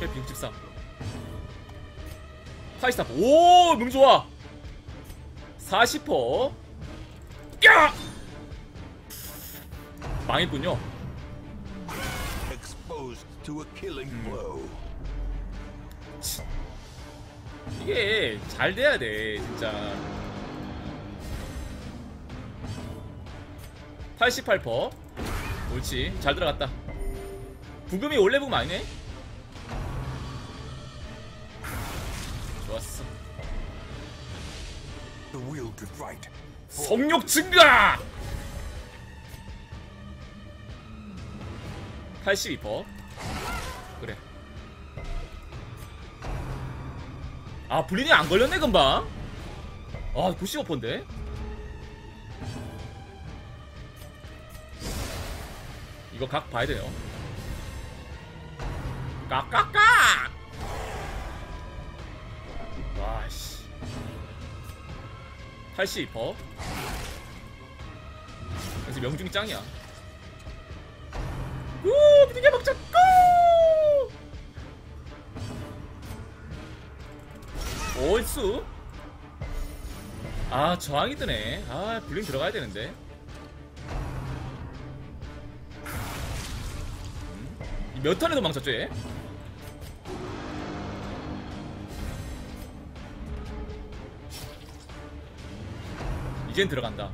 LP 63 파이스타프 오 명좋아. 40퍼. 야! 망했군요. 이게 잘 돼야 돼 진짜. 88퍼. 옳지. 잘 들어갔다. 부금이 원래 부금 아니네 fight. 성욕 증가! 82퍼. 그래. 아 블린이 안 걸렸네 금방. 아 95%인데? 이거 각 봐야 돼요. 깍깍깍 82퍼 그래서 명중이 짱이야. 우 비둘기 먹자 고! 올수 아 저항이 뜨네. 아 블링 들어가야 되는데. 음? 몇 턴에 도망쳤죠 얘? 이젠 들어간다.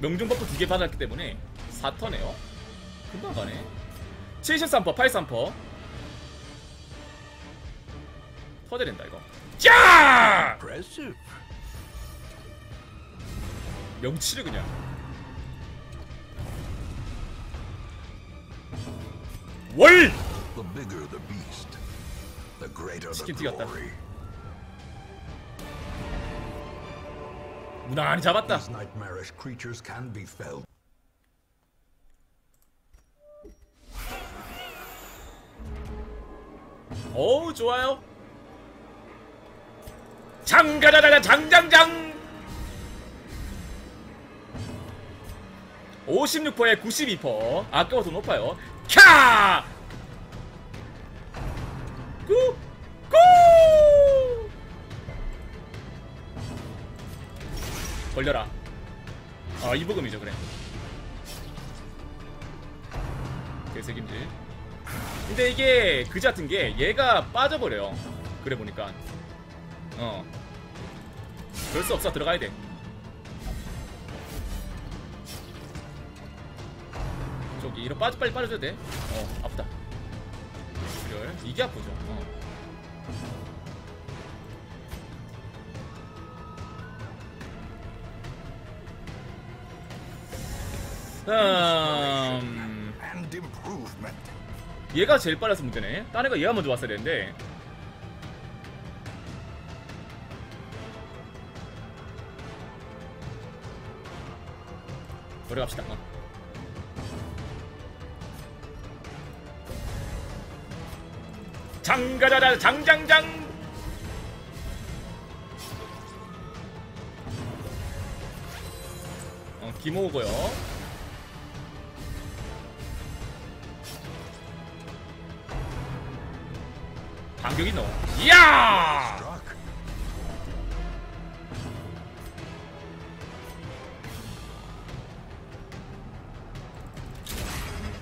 명중 버프 두개 받았기 때문에 4턴에요. 금방 가네. 73퍼 83퍼. 터져낸다 이거. 짜! 명치를 그냥. 월! 치킨 튀겼다. 무난히 잡았다. 어우 좋아요 장가자자자 장장장 56%에 92% 아까보다 더 높아요 캬! 걸려라. 아 이부금이죠 그래. 개색임질. 근데 이게 그지 같은 게 얘가 빠져버려요. 그래 보니까. 어. 그럴 수 없어. 들어가야 돼. 저기 이러 빠져 빨리 빠져줘야 돼어 아프다. 이게 아프죠. 어. 음... Improvement. 얘가 제일 빨라서 문제네. 딴 애가 얘가 먼저 왔어야 되는데. 노래 갑시다. 어. 장가자자 장장장. 어, 김호고요. 반격이. 이야! Struck.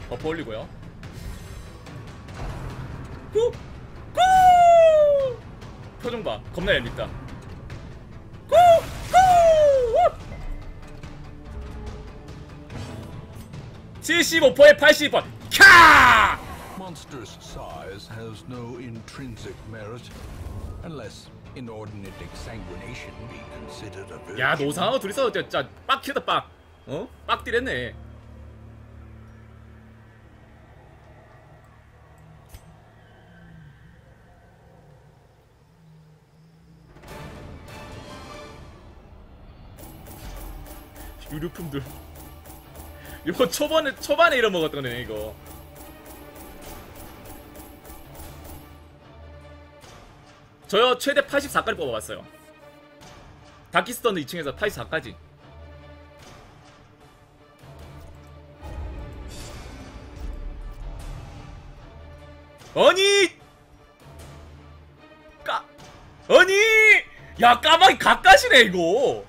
버프 올리고요. 꾹! 꾹! 표정 봐. 겁나 얄밉다. 꾹! 꾹! 75%에 80%. 캬! Monstrous size has no intrinsic merit, unless inordinate exsanguination be considered a virtue. 야, 노상하고 둘이서 진짜 빡 키다 빡. 어? 빡딜했네. 유류품들. 이거 초반에 초반에 이런 먹었던 거네 이거. 저요 최대 84까지 뽑아봤어요. 다키스턴도 2층에서 84까지. 아니! 까 아니! 야 까마귀 가까시네 이거!